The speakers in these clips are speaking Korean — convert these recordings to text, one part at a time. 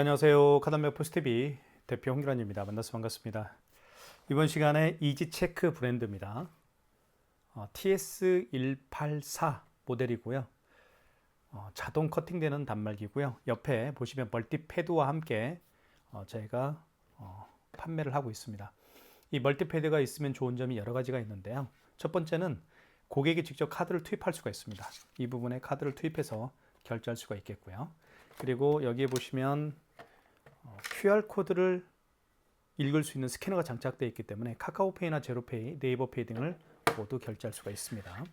네, 안녕하세요. 카단메 포스티비 대표 홍기란입니다. 만나서 반갑습니다. 이번 시간에 이지체크 브랜드입니다. 어, TS184 모델이고요. 어, 자동 커팅되는 단말기고요. 옆에 보시면 멀티패드와 함께 어, 저희가 어, 판매를 하고 있습니다. 이 멀티패드가 있으면 좋은 점이 여러 가지가 있는데요. 첫 번째는 고객이 직접 카드를 투입할 수가 있습니다. 이 부분에 카드를 투입해서 결제할 수가 있겠고요. 그리고 여기에 보시면 어, QR 코드를 읽을 수 있는 스캐너가 장착되어 있기 때문에 카카오페이나 제로페이, 네이버페이 등을 모두 결제할 수가 있습니다.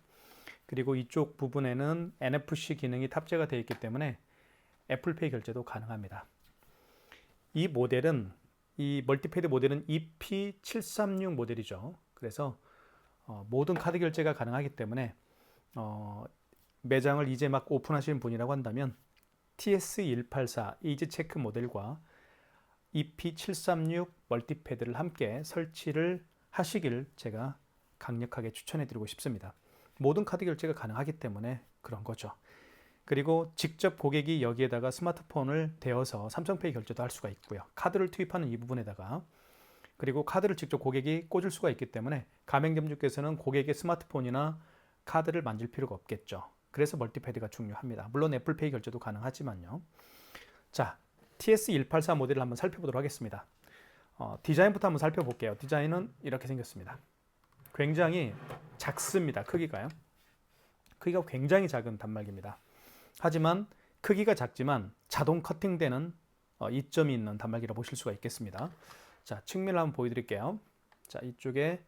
그리고 이쪽 부분에는 NFC 기능이 탑재가 되어 있기 때문에 애플페이 결제도 가능합니다. 이 모델은 이 멀티패드 모델은 EP736 모델이죠. 그래서 어, 모든 카드 결제가 가능하기 때문에 어, 매장을 이제 막 오픈하시는 분이라고 한다면 TS184 이지 체크 모델과 EP736 멀티패드를 함께 설치를 하시길 제가 강력하게 추천해 드리고 싶습니다. 모든 카드 결제가 가능하기 때문에 그런 거죠. 그리고 직접 고객이 여기에다가 스마트폰을 대어서 삼성페이 결제도 할 수가 있고요. 카드를 투입하는 이 부분에다가 그리고 카드를 직접 고객이 꽂을 수가 있기 때문에 가맹점주께서는 고객의 스마트폰이나 카드를 만질 필요가 없겠죠. 그래서 멀티패드가 중요합니다. 물론 애플페이 결제도 가능하지만요. 자, TS184 모델을 한번 살펴보도록 하겠습니다. 어, 디자인부터 한번 살펴볼게요. 디자인은 이렇게 생겼습니다. 굉장히 작습니다. 크기가요. 크기가 굉장히 작은 단말기입니다. 하지만 크기가 작지만 자동 커팅되는 어, 이점이 있는 단말기라 보실 수가 있겠습니다. 자, 측면을 한번 보여드릴게요. 자, 이쪽에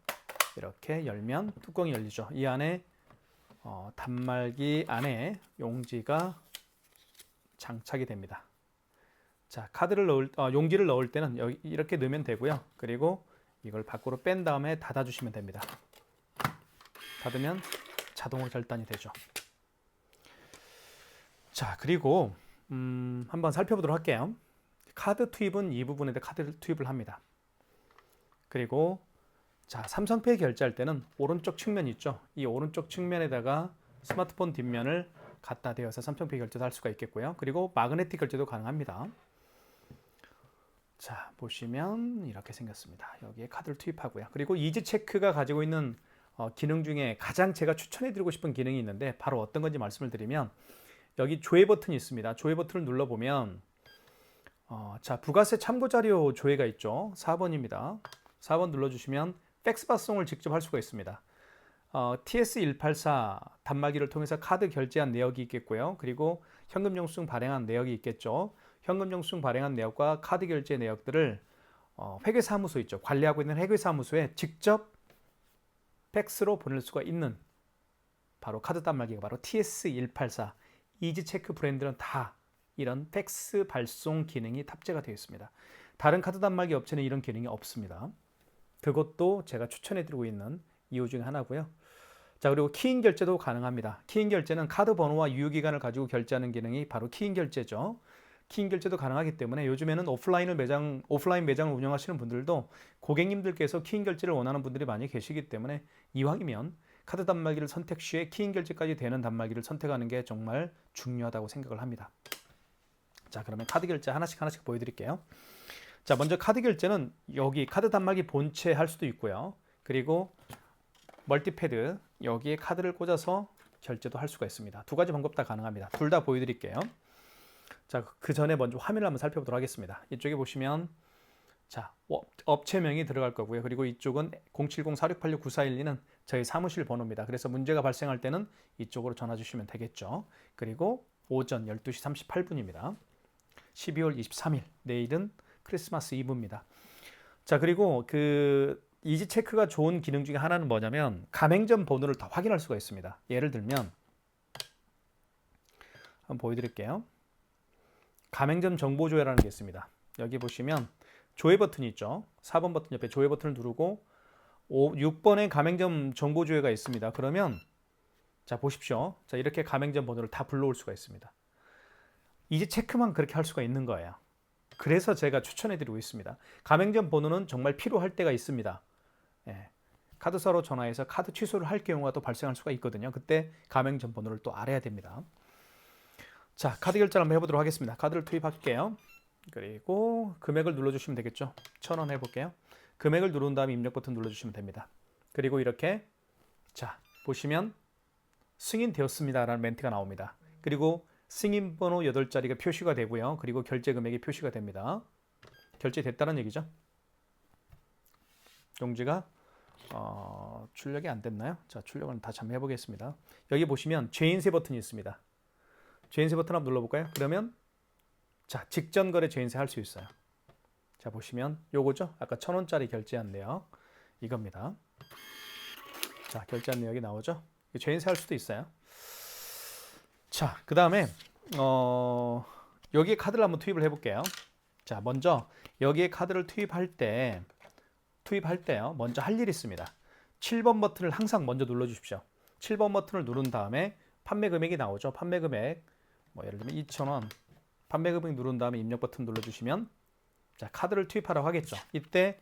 이렇게 열면 뚜껑이 열리죠. 이 안에 어, 단말기 안에 용지가 장착이 됩니다. 자, 카드를 넣을 어, 용기를 넣을 때는 여기 이렇게 넣으면 되고요. 그리고 이걸 밖으로 뺀 다음에 닫아 주시면 됩니다. 닫으면 자동으로 절단이 되죠. 자, 그리고 음, 한번 살펴보도록 할게요. 카드 투입은 이 부분에 카드 투입을 합니다. 그리고 자, 삼성페이 결제할 때는 오른쪽 측면 있죠. 이 오른쪽 측면에다가 스마트폰 뒷면을 갖다 대어서 삼성페이 결제도 할 수가 있겠고요. 그리고 마그네틱 결제도 가능합니다. 자, 보시면 이렇게 생겼습니다. 여기에 카드를 투입하고요. 그리고 이지 체크가 가지고 있는 어, 기능 중에 가장 제가 추천해 드리고 싶은 기능이 있는데 바로 어떤 건지 말씀을 드리면 여기 조회 버튼이 있습니다. 조회 버튼을 눌러 보면 어, 자, 부가세 참고 자료 조회가 있죠. 4번입니다. 4번 눌러 주시면 팩스 발송을 직접 할 수가 있습니다. 어, TS184 단말기를 통해서 카드 결제한 내역이 있겠고요. 그리고 현금 영수증 발행한 내역이 있겠죠. 현금 영수증 발행한 내역과 카드 결제 내역들을 어, 회계사무소 있죠. 관리하고 있는 회계사무소에 직접 팩스로 보낼 수가 있는 바로 카드 단말기가 바로 TS184 이지체크 브랜드는 다 이런 팩스 발송 기능이 탑재가 되어 있습니다. 다른 카드 단말기 업체는 이런 기능이 없습니다. 그것도 제가 추천해 드리고 있는 이유 중에 하나고요. 자, 그리고 키인 결제도 가능합니다. 키인 결제는 카드 번호와 유효 기간을 가지고 결제하는 기능이 바로 키인 결제죠. 키인 결제도 가능하기 때문에 요즘에는 오프라인을 매장 오프라인 매장을 운영하시는 분들도 고객님들께서 키인 결제를 원하는 분들이 많이 계시기 때문에 이왕이면 카드 단말기를 선택 시에 키인 결제까지 되는 단말기를 선택하는 게 정말 중요하다고 생각을 합니다. 자, 그러면 카드 결제 하나씩 하나씩 보여 드릴게요. 자, 먼저 카드 결제는 여기 카드 단말기 본체 할 수도 있고요. 그리고 멀티패드 여기에 카드를 꽂아서 결제도 할 수가 있습니다. 두 가지 방법 다 가능합니다. 둘 다 보여드릴게요. 자, 그 전에 먼저 화면을 한번 살펴보도록 하겠습니다. 이쪽에 보시면 자, 업체명이 들어갈 거고요. 그리고 이쪽은 070-4686-9412는 저희 사무실 번호입니다. 그래서 문제가 발생할 때는 이쪽으로 전화 주시면 되겠죠. 그리고 오전 12시 38분입니다. 12월 23일 내일은 크리스마스 이브입니다. 자, 그리고 그 이지 체크가 좋은 기능 중에 하나는 뭐냐면 가맹점 번호를 다 확인할 수가 있습니다. 예를 들면 한번 보여드릴게요. 가맹점 정보 조회라는 게 있습니다. 여기 보시면 조회 버튼이 있죠. 4번 버튼 옆에 조회 버튼을 누르고 5, 6번에 가맹점 정보 조회가 있습니다. 그러면 자 보십시오. 자 이렇게 가맹점 번호를 다 불러올 수가 있습니다. 이제 체크만 그렇게 할 수가 있는 거예요. 그래서 제가 추천해드리고 있습니다. 가맹점 번호는 정말 필요할 때가 있습니다. 예. 카드사로 전화해서 카드 취소를 할 경우가 또 발생할 수가 있거든요. 그때 가맹점 번호를 또 알아야 됩니다. 자, 카드 결제를 한번 해보도록 하겠습니다. 카드를 투입할게요. 그리고 금액을 눌러주시면 되겠죠. 천 원 해볼게요. 금액을 누른 다음에 입력 버튼 눌러주시면 됩니다. 그리고 이렇게 자 보시면 승인되었습니다라는 멘트가 나옵니다. 그리고 승인 번호 8자리가 표시가 되고요. 그리고 결제 금액이 표시가 됩니다. 결제됐다는 얘기죠. 용지가 어, 출력이 안 됐나요? 자, 출력을 다시 한번 해보겠습니다. 여기 보시면 죄인세 버튼이 있습니다. 죄인세 버튼 한번 눌러볼까요? 그러면 자, 직전 거래 죄인세 할 수 있어요. 자, 보시면 요거죠? 아까 천 원짜리 결제한 내역 이겁니다. 자, 결제한 내역이 나오죠? 죄인세 할 수도 있어요. 자, 그 다음에 어, 여기에 카드를 한번 투입을 해볼게요. 자, 먼저 여기에 카드를 투입할 때 투입할 때요. 먼저 할 일이 있습니다. 7번 버튼을 항상 먼저 눌러 주십시오. 7번 버튼을 누른 다음에 판매 금액이 나오죠. 판매 금액 뭐 예를 들면 2,000원 판매 금액 누른 다음에 입력 버튼 눌러 주시면 자, 카드를 투입하라고 하겠죠. 이때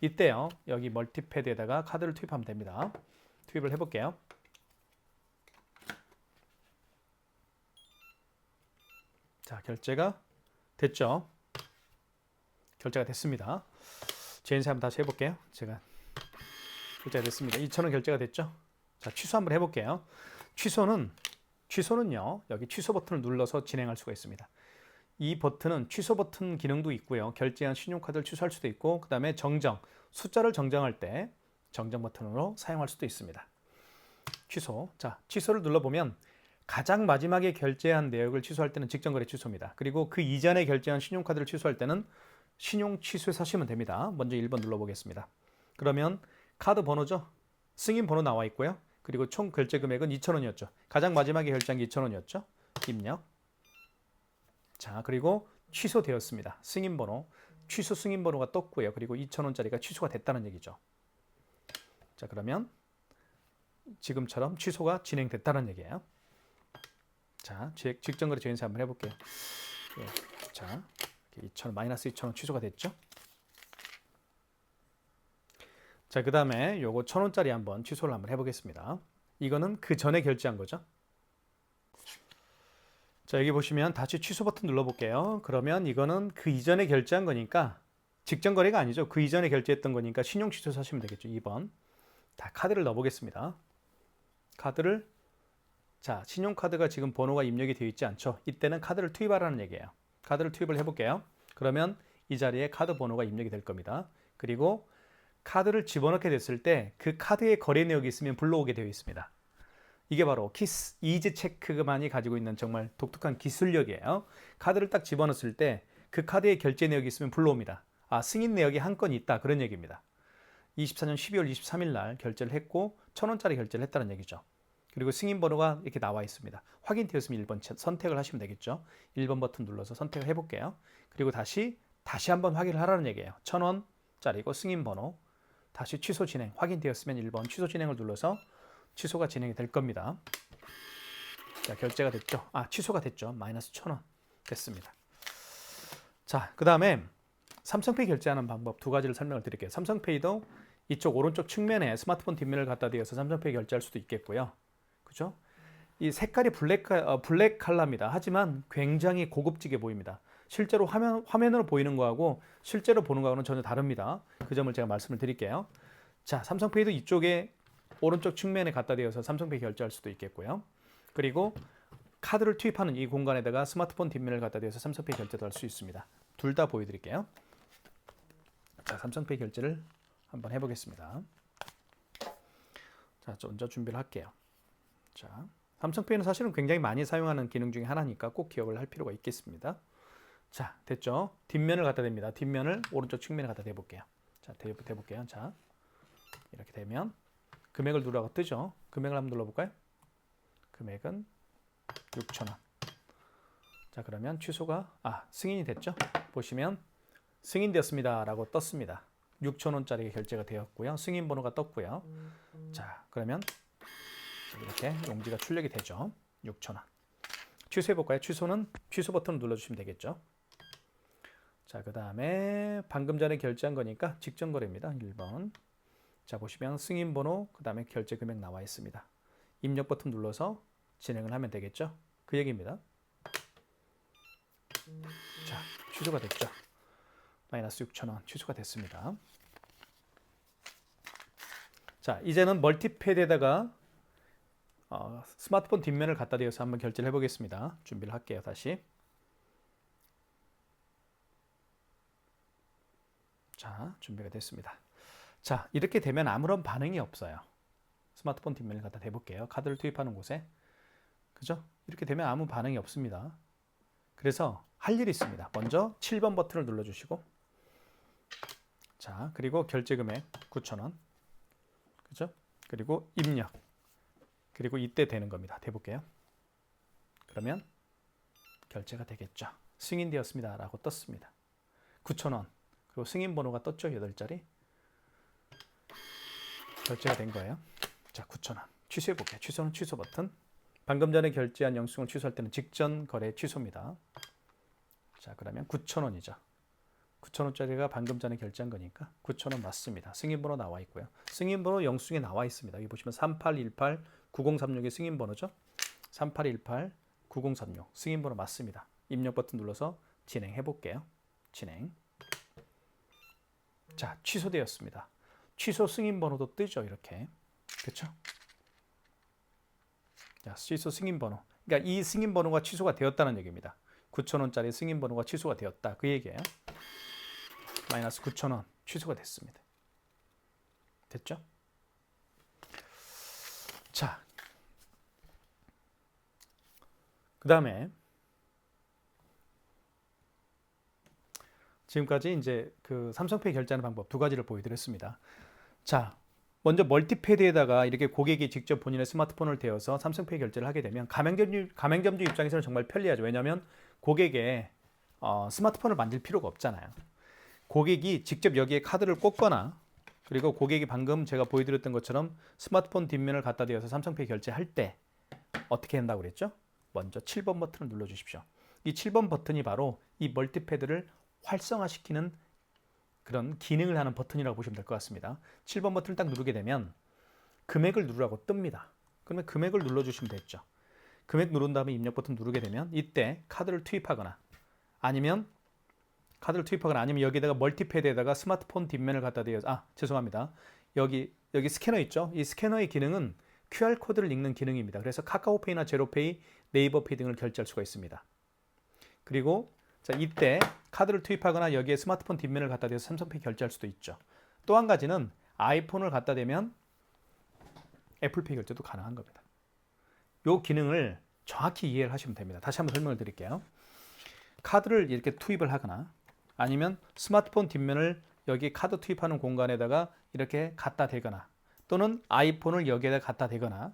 이때요. 여기 멀티패드에다가 카드를 투입하면 됩니다. 투입을 해 볼게요. 자, 결제가 됐죠. 결제가 됐습니다. 제인세 한번 다시 해볼게요. 제가 결제가 됐습니다. 2,000원 결제가 됐죠. 자, 취소 한번 해볼게요. 취소는 취소는요. 여기 취소 버튼을 눌러서 진행할 수가 있습니다. 이 버튼은 취소 버튼 기능도 있고요. 결제한 신용카드를 취소할 수도 있고, 그 다음에 정정 숫자를 정정할 때 정정 버튼으로 사용할 수도 있습니다. 취소. 자, 취소를 눌러보면 가장 마지막에 결제한 내역을 취소할 때는 직전거래 취소입니다. 그리고 그 이전에 결제한 신용카드를 취소할 때는 신용 취소해서 하시면 됩니다. 먼저 1번 눌러보겠습니다. 그러면 카드 번호죠. 승인 번호 나와 있고요. 그리고 총 결제 금액은 2,000원이었죠. 가장 마지막에 결제한 게 2,000원이었죠. 입력. 자, 그리고 취소되었습니다. 승인 번호. 취소 승인 번호가 떴고요. 그리고 2,000원짜리가 취소가 됐다는 얘기죠. 자, 그러면 지금처럼 취소가 진행됐다는 얘기예요. 자, 직- 직전거래 조인세 한번 해볼게요. 예, 자, 2,000원 마이너스 2,000원 취소가 됐죠? 자, 그 다음에 요거 1,000원짜리 한번 취소를 한번 해보겠습니다. 이거는 그 전에 결제한 거죠. 자, 여기 보시면 다시 취소 버튼 눌러볼게요. 그러면 이거는 그 이전에 결제한 거니까 직전 거래가 아니죠. 그 이전에 결제했던 거니까 신용 취소 하시면 되겠죠. 2번. 다 카드를 넣어보겠습니다. 카드를 자, 신용카드가 지금 번호가 입력이 되어 있지 않죠. 이때는 카드를 투입하라는 얘기예요. 카드를 투입을 해볼게요. 그러면 이 자리에 카드 번호가 입력이 될 겁니다. 그리고 카드를 집어넣게 됐을 때 그 카드의 거래 내역이 있으면 불러오게 되어 있습니다. 이게 바로 키스 이지 체크만이 가지고 있는 정말 독특한 기술력이에요. 카드를 딱 집어넣었을 때 그 카드의 결제 내역이 있으면 불러옵니다. 아 승인 내역이 한 건 있다 그런 얘기입니다. 24년 12월 23일 날 결제를 했고 1,000원짜리 결제를 했다는 얘기죠. 그리고 승인 번호가 이렇게 나와 있습니다. 확인되었으면 1번 선택을 하시면 되겠죠. 1번 버튼 눌러서 선택을 해 볼게요. 그리고 다시 다시 한번 확인을 하라는 얘기예요. 1,000원짜리고 승인 번호 다시 취소 진행 확인되었으면 1번 취소 진행을 눌러서 취소가 진행이 될 겁니다. 자 결제가 됐죠. 아 취소가 됐죠. 마이너스 1,000원 됐습니다. 자 그 다음에 삼성페이 결제하는 방법 두 가지를 설명을 드릴게요. 삼성페이도 이쪽 오른쪽 측면에 스마트폰 뒷면을 갖다 대어서 삼성페이 결제할 수도 있겠고요. 그죠? 이 색깔이 블랙, 어, 블랙 컬러입니다. 하지만 굉장히 고급지게 보입니다. 실제로 화면, 화면으로 보이는 거하고 실제로 보는 거하고는 전혀 다릅니다. 그 점을 제가 말씀을 드릴게요. 자, 삼성페이도 이쪽에 오른쪽 측면에 갖다 대어서 삼성페이 결제할 수도 있겠고요. 그리고 카드를 투입하는 이 공간에다가 스마트폰 뒷면을 갖다 대어서 삼성페이 결제도 할 수 있습니다. 둘 다 보여드릴게요. 자, 삼성페이 결제를 한번 해보겠습니다. 자, 먼저 준비를 할게요. 자, 삼성페이는 사실은 굉장히 많이 사용하는 기능 중에 하나니까 꼭 기억을 할 필요가 있겠습니다. 자, 됐죠? 뒷면을 갖다 댑니다. 뒷면을 오른쪽 측면에 갖다 대볼게요. 자, 대, 대볼게요. 자, 이렇게 되면 금액을 누르라고 뜨죠? 금액을 한번 눌러볼까요? 금액은 6,000원. 자, 그러면 취소가, 아, 승인이 됐죠? 보시면 승인되었습니다. 라고 떴습니다. 6,000원짜리 결제가 되었고요. 승인 번호가 떴고요. 자, 그러면 이렇게 용지가 출력이 되죠. 6,000원. 취소해 볼까요? 취소는 취소 버튼을 눌러 주시면 되겠죠. 자, 그 다음에 방금 전에 결제한 거니까 직전 거래입니다. 1번. 자, 보시면 승인 번호, 그 다음에 결제 금액 나와 있습니다. 입력 버튼 눌러서 진행을 하면 되겠죠. 그 얘기입니다. 자, 취소가 됐죠. 마이너스 6,000원 취소가 됐습니다. 자, 이제는 멀티패드에다가 어, 스마트폰 뒷면을 갖다 대어서 한번 결제를 해보겠습니다. 준비를 할게요. 다시. 자, 준비가 됐습니다. 자, 이렇게 되면 아무런 반응이 없어요. 스마트폰 뒷면을 갖다 대볼게요. 카드를 투입하는 곳에. 그죠? 이렇게 되면 아무 반응이 없습니다. 그래서 할 일이 있습니다. 먼저 7번 버튼을 눌러주시고 자, 그리고 결제 금액 9,000원. 그죠? 그리고 입력. 그리고 이때 되는 겁니다. 대볼게요. 그러면 결제가 되겠죠. 승인되었습니다. 라고 떴습니다. 9,000원. 그리고 승인 번호가 떴죠. 8자리. 결제가 된 거예요. 자, 9,000원. 취소해 볼게요. 취소는 취소 버튼. 방금 전에 결제한 영수증을 취소할 때는 직전 거래 취소입니다. 자, 그러면 9,000원이죠. 9,000원짜리가 방금 전에 결제한 거니까 9,000원 맞습니다. 승인번호 나와 있고요. 승인번호 영수증에 나와 있습니다. 여기 보시면 3818 9036의 승인번호죠. 3818 9036 승인번호 맞습니다. 입력 버튼 눌러서 진행해 볼게요. 진행. 자, 취소되었습니다. 취소 승인 번호도 뜨죠, 이렇게. 그렇죠? 자, 취소 승인 번호. 그러니까 이 승인 번호가 취소가 되었다는 얘기입니다. 9,000원짜리 승인 번호가 취소가 되었다. 그 얘기예요. 마이너스 9,000원 취소가 됐습니다. 됐죠? 자, 그 다음에 지금까지 이제 그 삼성페이 결제하는 방법 두 가지를 보여드렸습니다. 자, 먼저 멀티패드에다가 이렇게 고객이 직접 본인의 스마트폰을 대어서 삼성페이 결제를 하게 되면 가맹점주, 가맹점주 입장에서는 정말 편리하죠. 왜냐하면 고객의 어, 스마트폰을 만들 필요가 없잖아요. 고객이 직접 여기에 카드를 꽂거나 그리고 고객이 방금 제가 보여드렸던 것처럼 스마트폰 뒷면을 갖다 대어서 삼성페이 결제할 때 어떻게 한다고 그랬죠? 먼저 7번 버튼을 눌러 주십시오. 이 7번 버튼이 바로 이 멀티패드를 활성화시키는 그런 기능을 하는 버튼이라고 보시면 될 것 같습니다. 7번 버튼을 딱 누르게 되면 금액을 누르라고 뜹니다. 그러면 금액을 눌러주시면 됐죠. 금액 누른 다음에 입력 버튼 누르게 되면 이때 카드를 투입하거나 아니면 카드를 투입하거나 아니면 여기다가 멀티패드에다가 스마트폰 뒷면을 갖다 대어서 아 죄송합니다. 여기 여기 스캐너 있죠? 이 스캐너의 기능은 QR 코드를 읽는 기능입니다. 그래서 카카오페이나 제로페이, 네이버페이 등을 결제할 수가 있습니다. 그리고 자 이때 카드를 투입하거나 여기에 스마트폰 뒷면을 갖다 대서 삼성페이 결제할 수도 있죠. 또 한 가지는 아이폰을 갖다 대면 애플페이 결제도 가능한 겁니다. 이 기능을 정확히 이해를 하시면 됩니다. 다시 한번 설명을 드릴게요. 카드를 이렇게 투입을 하거나 아니면 스마트폰 뒷면을 여기 카드 투입하는 공간에다가 이렇게 갖다 대거나 또는 아이폰을 여기에다 갖다 대거나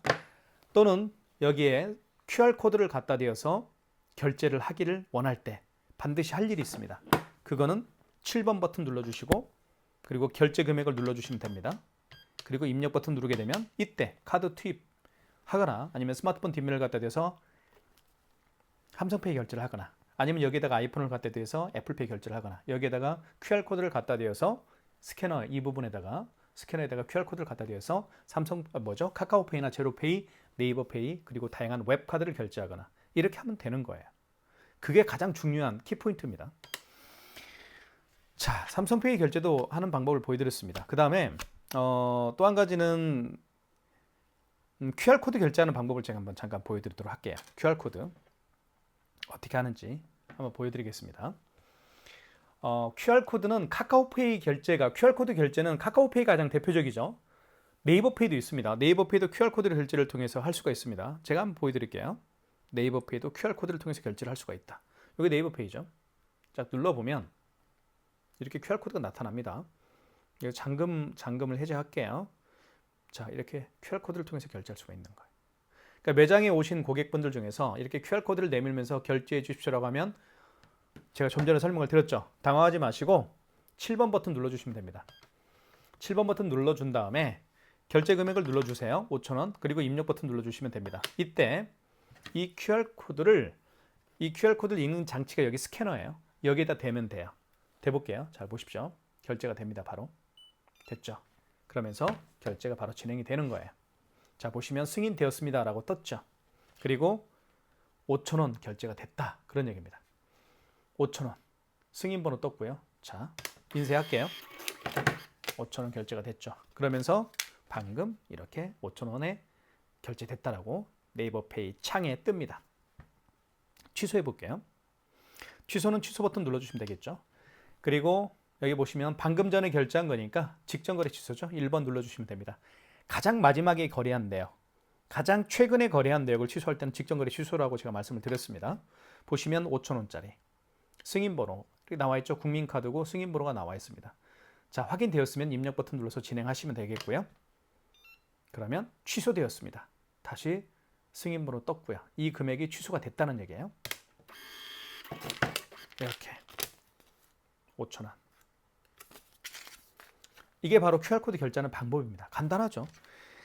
또는 여기에 QR코드를 갖다 대어서 결제를 하기를 원할 때 반드시 할 일이 있습니다. 그거는 7번 버튼 눌러주시고 그리고 결제 금액을 눌러주시면 됩니다. 그리고 입력 버튼 누르게 되면 이때 카드 투입 하거나 아니면 스마트폰 뒷면을 갖다 대서 삼성페이 결제를 하거나 아니면 여기에다가 아이폰을 갖다 대서 애플페이 결제를 하거나 여기에다가 QR코드를 갖다 대어서 스캐너 이 부분에다가 스캐너에다가 QR코드를 갖다 대어서 삼성 아, 뭐죠? 카카오페이나 제로페이, 네이버페이 그리고 다양한 웹카드를 결제하거나 이렇게 하면 되는 거예요. 그게 가장 중요한 키포인트입니다. 자, 삼성페이 결제도 하는 방법을 보여드렸습니다. 그 다음에 어, 또 한 가지는 음, QR코드 결제하는 방법을 제가 한번 잠깐 보여드리도록 할게요. QR코드 어떻게 하는지 한번 보여드리겠습니다. 어, QR코드는 카카오페이 결제가 QR코드 결제는 카카오페이 가장 대표적이죠. 네이버페이도 있습니다. 네이버페이도 QR코드 결제를 통해서 할 수가 있습니다. 제가 한번 보여드릴게요. 네이버 페이도 QR코드를 통해서 결제를 할 수가 있다. 여기 네이버 페이죠. 자, 눌러 보면 이렇게 QR코드가 나타납니다. 이거 잔금, 잔금을 해제할게요. 자, 이렇게 QR코드를 통해서 결제할 수가 있는 거예요. 그러니까 매장에 오신 고객분들 중에서 이렇게 QR코드를 내밀면서 결제해 주십시오라고 하면 제가 좀 전에 설명을 드렸죠. 당황하지 마시고 7번 버튼 눌러주시면 됩니다. 7번 버튼 눌러준 다음에 결제 금액을 눌러주세요. 5,000원. 그리고 입력 버튼 눌러주시면 됩니다. 이때 이 QR코드를 이 QR코드를 읽는 장치가 여기 스캐너예요. 여기에다 대면 돼요. 대볼게요. 잘 보십시오. 결제가 됩니다. 바로. 됐죠? 그러면서 결제가 바로 진행이 되는 거예요. 자, 보시면 승인되었습니다. 라고 떴죠. 그리고 5,000원 결제가 됐다. 그런 얘기입니다. 5,000원. 승인번호 떴고요. 자, 인쇄할게요. 5,000원 결제가 됐죠. 그러면서 방금 이렇게 5,000원에 결제됐다라고 네이버 페이 창에 뜹니다. 취소해 볼게요. 취소는 취소 버튼 눌러주시면 되겠죠. 그리고 여기 보시면 방금 전에 결제한 거니까 직전 거래 취소죠. 1번 눌러주시면 됩니다. 가장 마지막에 거래한 내역, 가장 최근에 거래한 내역을 취소할 때는 직전 거래 취소라고 제가 말씀을 드렸습니다. 보시면 5,000원짜리 승인번호 나와 있죠. 국민카드고 승인번호가 나와 있습니다. 자 확인되었으면 입력 버튼 눌러서 진행하시면 되겠고요. 그러면 취소되었습니다. 다시 승인번호 떴고요. 이 금액이 취소가 됐다는 얘기예요. 이렇게 5,000원. 이게 바로 QR코드 결제하는 방법입니다. 간단하죠.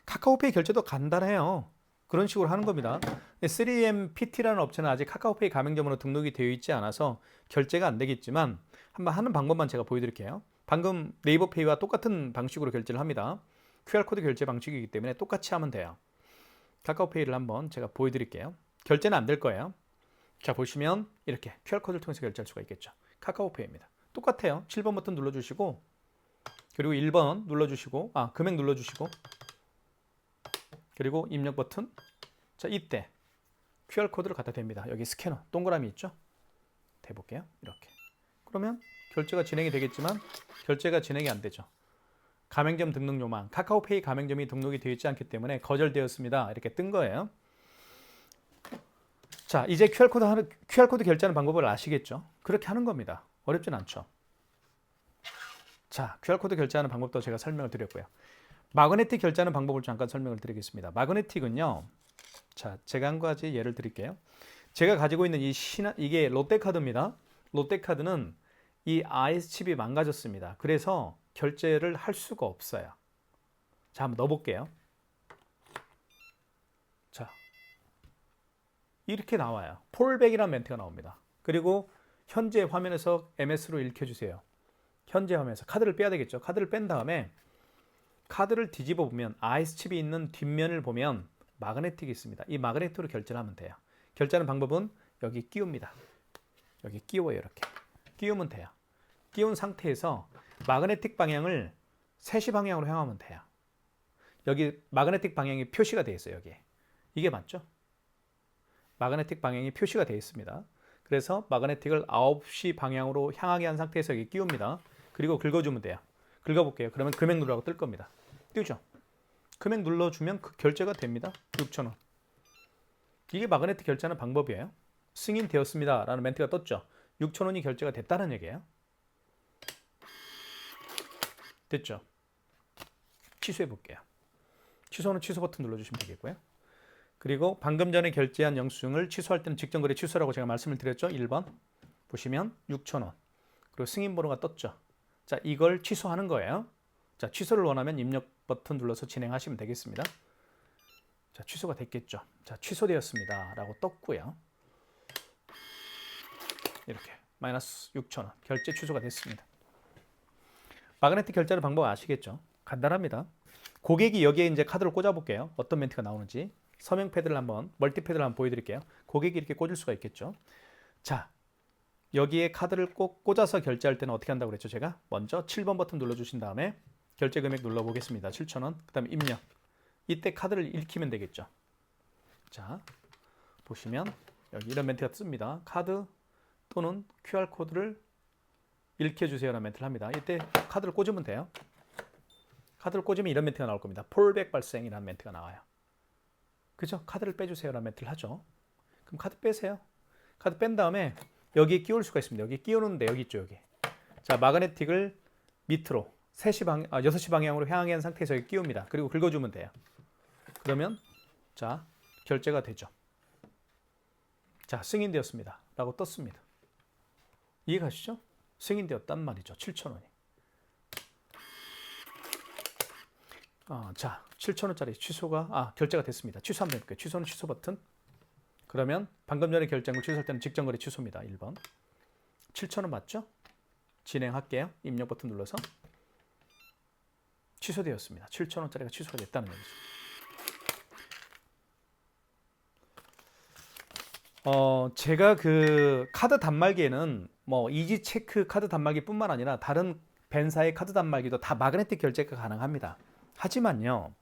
카카오페이 결제도 간단해요. 그런 식으로 하는 겁니다. 3M PT라는 업체는 아직 카카오페이 가맹점으로 등록이 되어 있지 않아서 결제가 안 되겠지만 한번 하는 방법만 제가 보여드릴게요. 방금 네이버페이와 똑같은 방식으로 결제를 합니다. QR코드 결제 방식이기 때문에 똑같이 하면 돼요. 카카오페이를 한번 제가 보여드릴게요. 결제는 안 될 거예요. 자 보시면 이렇게 QR코드를 통해서 결제할 수가 있겠죠. 카카오페이입니다. 똑같아요. 7번 버튼 눌러주시고 그리고 1번 눌러주시고 아 금액 눌러주시고 그리고 입력 버튼 자 이때 QR코드를 갖다 댑니다. 여기 스캐너 동그라미 있죠? 대볼게요. 이렇게 그러면 결제가 진행이 되겠지만 결제가 진행이 안 되죠. 가맹점 등록 요망 카카오페이 가맹점이 등록이 되어 있지 않기 때문에 거절되었습니다. 이렇게 뜬 거예요. 자, 이제 QR코드 하는 QR코드 결제하는 방법을 아시겠죠? 그렇게 하는 겁니다. 어렵진 않죠. 자, QR코드 결제하는 방법도 제가 설명을 드렸고요. 마그네틱 결제하는 방법을 잠깐 설명을 드리겠습니다. 마그네틱은요. 자, 제가 한 가지 예를 드릴게요. 제가 가지고 있는 이 신화 이게 롯데카드입니다. 롯데카드는 이 IS 칩이 망가졌습니다. 그래서 결제를 할 수가 없어요. 자, 한번 넣어 볼게요. 자. 이렇게 나와요. 폴백이라는 멘트가 나옵니다. 그리고 현재 화면에서 MS로 읽혀 주세요. 현재 화면에서 카드를 빼야 되겠죠. 카드를 뺀 다음에 카드를 뒤집어 보면 아이스 칩이 있는 뒷면을 보면 마그네틱이 있습니다. 이 마그네틱으로 결제를 하면 돼요. 결제하는 방법은 여기 끼웁니다. 여기 끼워요, 이렇게. 끼우면 돼요. 끼운 상태에서 마그네틱 방향을 3시 방향으로 향하면 돼요. 여기 마그네틱 방향이 표시가 되어 있어요, 여기. 이게 맞죠? 마그네틱 방향이 표시가 되어 있습니다. 그래서 마그네틱을 9시 방향으로 향하게 한 상태에서 여기 끼웁니다. 그리고 긁어주면 돼요. 긁어볼게요. 그러면 금액 누르라고 뜰 겁니다. 띄우죠? 금액 눌러주면 그 결제가 됩니다. 6,000원. 이게 마그네틱 결제하는 방법이에요. 승인되었습니다. 라는 멘트가 떴죠. 6,000원이 결제가 됐다는 얘기예요. 됐죠? 취소해 볼게요. 취소는 취소 버튼 눌러주시면 되겠고요. 그리고 방금 전에 결제한 영수증을 취소할 때는 직전 거래 취소라고 제가 말씀을 드렸죠. 1번 보시면 6,000원. 그리고 승인 번호가 떴죠. 자, 이걸 취소하는 거예요. 자, 취소를 원하면 입력 버튼 눌러서 진행하시면 되겠습니다. 자, 취소가 됐겠죠. 자, 취소되었습니다. 라고 떴고요. 이렇게 마이너스 6,000원 결제 취소가 됐습니다. 마그네틱 결제하는 방법 아시겠죠? 간단합니다. 고객이 여기에 이제 카드를 꽂아 볼게요. 어떤 멘트가 나오는지. 서명 패드를 한번 멀티 패드를 한번 보여드릴게요. 고객이 이렇게 꽂을 수가 있겠죠. 자, 여기에 카드를 꼭 꽂아서 결제할 때는 어떻게 한다고 그랬죠? 제가 먼저 7번 버튼 눌러주신 다음에 결제 금액 눌러보겠습니다. 7,000원. 그 다음에 입력. 이때 카드를 읽히면 되겠죠. 자, 보시면 여기 이런 멘트가 뜹니다. 카드 또는 QR코드를 읽혀주세요라는 멘트를 합니다. 이때 카드를 꽂으면 돼요. 카드를 꽂으면 이런 멘트가 나올 겁니다. 폴백 발생이라는 멘트가 나와요. 그죠? 카드를 빼주세요라는 멘트를 하죠. 그럼 카드 빼세요. 카드 뺀 다음에 여기에 끼울 수가 있습니다. 여기 끼우는데 여기 있죠, 여기. 자, 마그네틱을 밑으로 3시 방, 아, 6시 방향으로 향하게 한 상태에서 여기 끼웁니다. 그리고 긁어주면 돼요. 그러면 자, 결제가 되죠. 자, 승인되었습니다. 라고 떴습니다. 이해 가시죠? 승인되었단 말이죠. 7,000원이. 어, 자, 7,000원짜리 취소가 아, 결제가 됐습니다. 취소하면 될게요. 취소는 취소 버튼. 그러면 방금 전에 결제한 걸 취소할 때는 직전 거래 취소입니다. 1번. 7,000원 맞죠? 진행할게요. 입력 버튼 눌러서 취소되었습니다. 7,000원짜리가 취소가 됐다는 얘기죠. 어, 제가 그 카드 단말기에는 뭐 이지 체크 카드 단말기뿐만 아니라 다른 벤사의 카드 단말기도 다 마그네틱 결제가 가능합니다. 하지만요.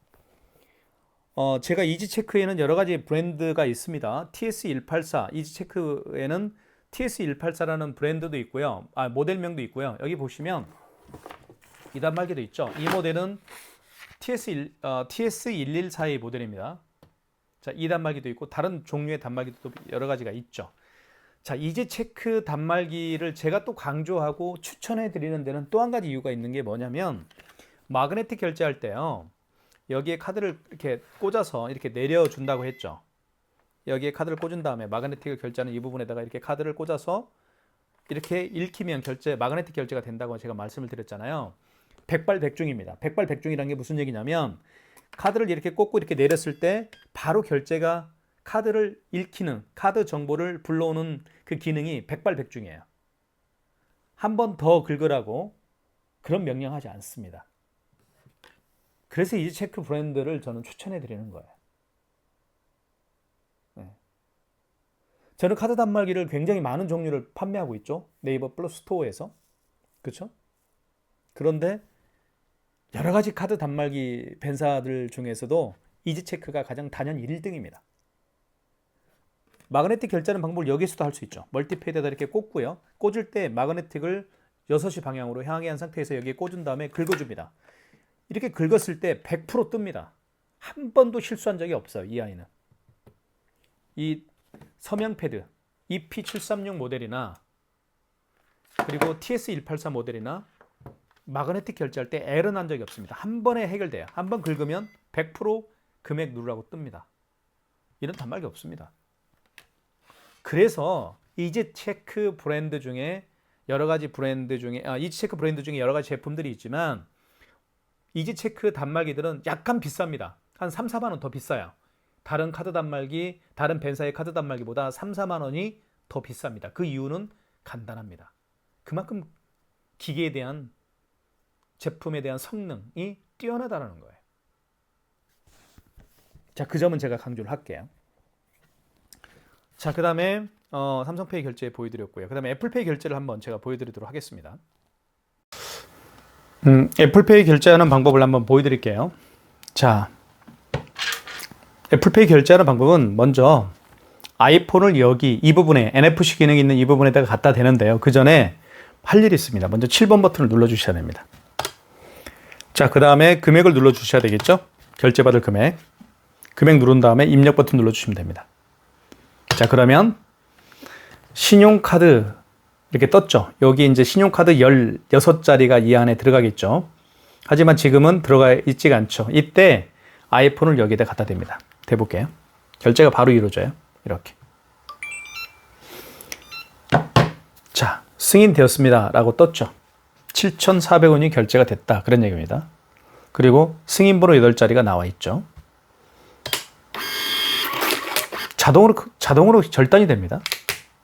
어, 제가 이지 체크에는 여러 가지 브랜드가 있습니다. TS184 이지 체크에는 TS184라는 브랜드도 있고요. 아, 모델명도 있고요. 여기 보시면 이 단말기도 있죠. 이 모델은 TS1 어, TS114의 모델입니다. 자, 이 단말기도 있고 다른 종류의 단말기도 또 여러 가지가 있죠. 자, 이제 체크 단말기를 제가 또 강조하고 추천해 드리는 데는 또 한 가지 이유가 있는 게 뭐냐면 마그네틱 결제할 때요. 여기에 카드를 이렇게 꽂아서 이렇게 내려 준다고 했죠. 여기에 카드를 꽂은 다음에 마그네틱을 결제하는 이 부분에다가 이렇게 카드를 꽂아서 이렇게 읽히면 결제 마그네틱 결제가 된다고 제가 말씀을 드렸잖아요. 백발백중입니다. 백발백중이라는 게 무슨 얘기냐면 카드를 이렇게 꽂고 이렇게 내렸을 때 바로 결제가 카드를 읽히는 카드 정보를 불러오는 그 기능이 백발백중이에요. 한 번 더 긁으라고 그런 명령하지 않습니다. 그래서 이지체크 브랜드를 저는 추천해 드리는 거예요. 네. 저는 카드 단말기를 굉장히 많은 종류를 판매하고 있죠. 네이버 플러스 스토어에서. 그렇죠? 그런데 여러 가지 카드 단말기 벤사들 중에서도 이지체크가 가장 단연 1등입니다. 마그네틱 결제하는 방법을 여기서도 할 수 있죠. 멀티패드에다 이렇게 꽂고요. 꽂을 때 마그네틱을 6시 방향으로 향하게 한 상태에서 여기에 꽂은 다음에 긁어줍니다. 이렇게 긁었을 때 100% 뜹니다. 한 번도 실수한 적이 없어요. 이 아이는. 이 서명 패드 EP736 모델이나 그리고 TS184 모델이나 마그네틱 결제할 때 에러 난 적이 없습니다. 한 번에 해결돼요. 한 번 긁으면 100% 금액 누르라고 뜹니다. 이런 단말기 없습니다. 그래서 이지 체크 브랜드 중에 여러 가지 브랜드 중에 아, 이지 체크 브랜드 중에 여러 가지 제품들이 있지만 이지 체크 단말기들은 약간 비쌉니다. 한 3, 4만 원 더 비싸요. 다른 카드 단말기, 다른 벤사의 카드 단말기보다 3, 4만 원이 더 비쌉니다. 그 이유는 간단합니다. 그만큼 기계에 대한 제품에 대한 성능이 뛰어나다는 거예요. 자, 그 점은 제가 강조를 할게요. 자, 그 다음에 어, 삼성페이 결제 보여드렸고요. 그 다음에 애플페이 결제를 한번 제가 보여드리도록 하겠습니다. 음, 애플페이 결제하는 방법을 한번 보여드릴게요. 자, 애플페이 결제하는 방법은 먼저 아이폰을 여기 이 부분에 NFC 기능이 있는 이 부분에다가 갖다 대는데요. 그 전에 할 일이 있습니다. 먼저 7번 버튼을 눌러주셔야 됩니다. 자, 그 다음에 금액을 눌러주셔야 되겠죠? 결제받을 금액. 금액 누른 다음에 입력 버튼 눌러주시면 됩니다. 자, 그러면 신용카드 이렇게 떴죠. 여기 이제 신용카드 16자리가 이 안에 들어가겠죠. 하지만 지금은 들어가 있지가 않죠. 이때 아이폰을 여기다 갖다 댑니다. 대볼게요. 결제가 바로 이루어져요. 이렇게. 자, 승인되었습니다. 라고 떴죠. 7,400원이 결제가 됐다. 그런 얘기입니다. 그리고 승인번호 8자리가 나와 있죠. 자동으로, 자동으로 절단이 됩니다.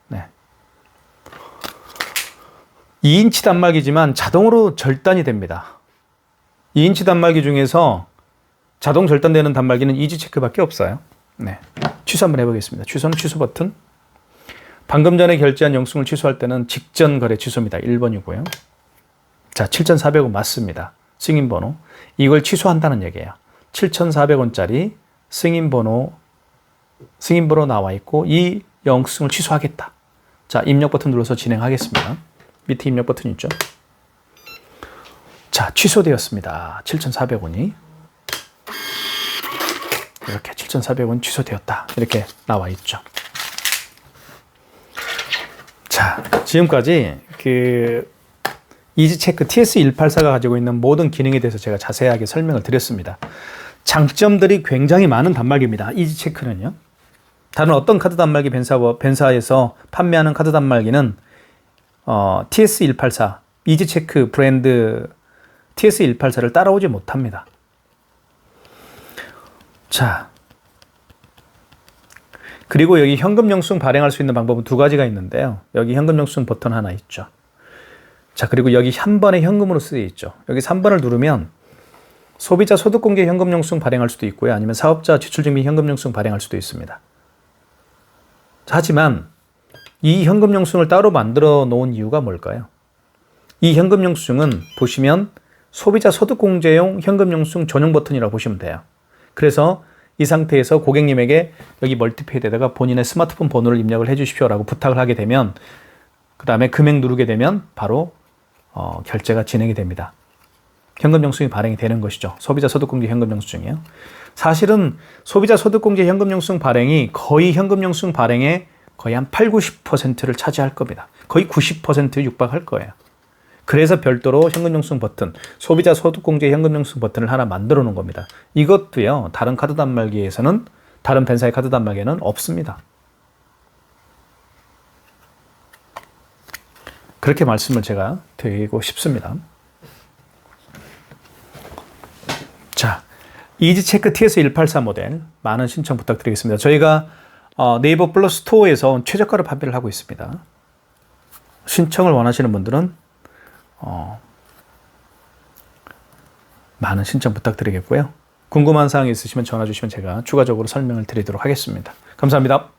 네. 2인치 단말기지만 자동으로 절단이 됩니다. 2인치 단말기 중에서 자동 절단되는 단말기는 이지 체크밖에 없어요. 네. 취소 한번 해보겠습니다. 취소는 취소 버튼. 방금 전에 결제한 영수증을 취소할 때는 직전 거래 취소입니다. 1번이고요. 자, 7,400원 맞습니다. 승인번호. 이걸 취소한다는 얘기예요. 7,400원짜리 승인번호, 승인번호 나와 있고 이 영수증을 취소하겠다. 자, 입력 버튼 눌러서 진행하겠습니다. 밑에 입력 버튼 있죠? 자, 취소되었습니다. 7,400원이. 이렇게 7,400원 취소되었다. 이렇게 나와 있죠. 자, 지금까지 그 이지체크 TS184가 가지고 있는 모든 기능에 대해서 제가 자세하게 설명을 드렸습니다. 장점들이 굉장히 많은 단말기입니다. 이지체크는요. 다른 어떤 카드 단말기 벤사, 벤사에서 판매하는 카드 단말기는 어, TS184, 이지체크 브랜드 TS184를 따라오지 못합니다. 자. 그리고 여기 현금 영수증 발행할 수 있는 방법은 두 가지가 있는데요. 여기 현금 영수증 버튼 하나 있죠. 자, 그리고 여기 한 번에 현금으로 쓰여 있죠. 여기 3번을 누르면 소비자 소득공개 현금 영수증 발행할 수도 있고요. 아니면 사업자 지출증빙 현금 영수증 발행할 수도 있습니다. 하지만 이 현금 영수증을 따로 만들어 놓은 이유가 뭘까요? 이 현금 영수증은 보시면 소비자 소득 공제용 현금 영수증 전용 버튼이라고 보시면 돼요. 그래서 이 상태에서 고객님에게 여기 멀티페이드에다가 본인의 스마트폰 번호를 입력을 해 주십시오라고 부탁을 하게 되면 그 다음에 금액 누르게 되면 바로 어, 결제가 진행이 됩니다. 현금 영수증이 발행이 되는 것이죠. 소비자 소득공제 현금 영수증이요. 사실은 소비자 소득공제 현금 영수증 발행이 거의 현금 영수증 발행의 거의 한 8, 90%를 차지할 겁니다. 거의 90% 육박할 거예요. 그래서 별도로 현금영수증 버튼, 소비자 소득공제 현금영수증 버튼을 하나 만들어 놓은 겁니다. 이것도요, 다른 카드 단말기에서는, 다른 벤사의 카드 단말기에는 없습니다. 그렇게 말씀을 제가 드리고 싶습니다. 자, 이지체크 TS184 모델 많은 신청 부탁드리겠습니다. 저희가 어, 네이버 플러스 스토어에서 최저가로 판매를 하고 있습니다. 신청을 원하시는 분들은 어, 많은 신청 부탁드리겠고요. 궁금한 사항이 있으시면 전화 주시면 제가 추가적으로 설명을 드리도록 하겠습니다. 감사합니다.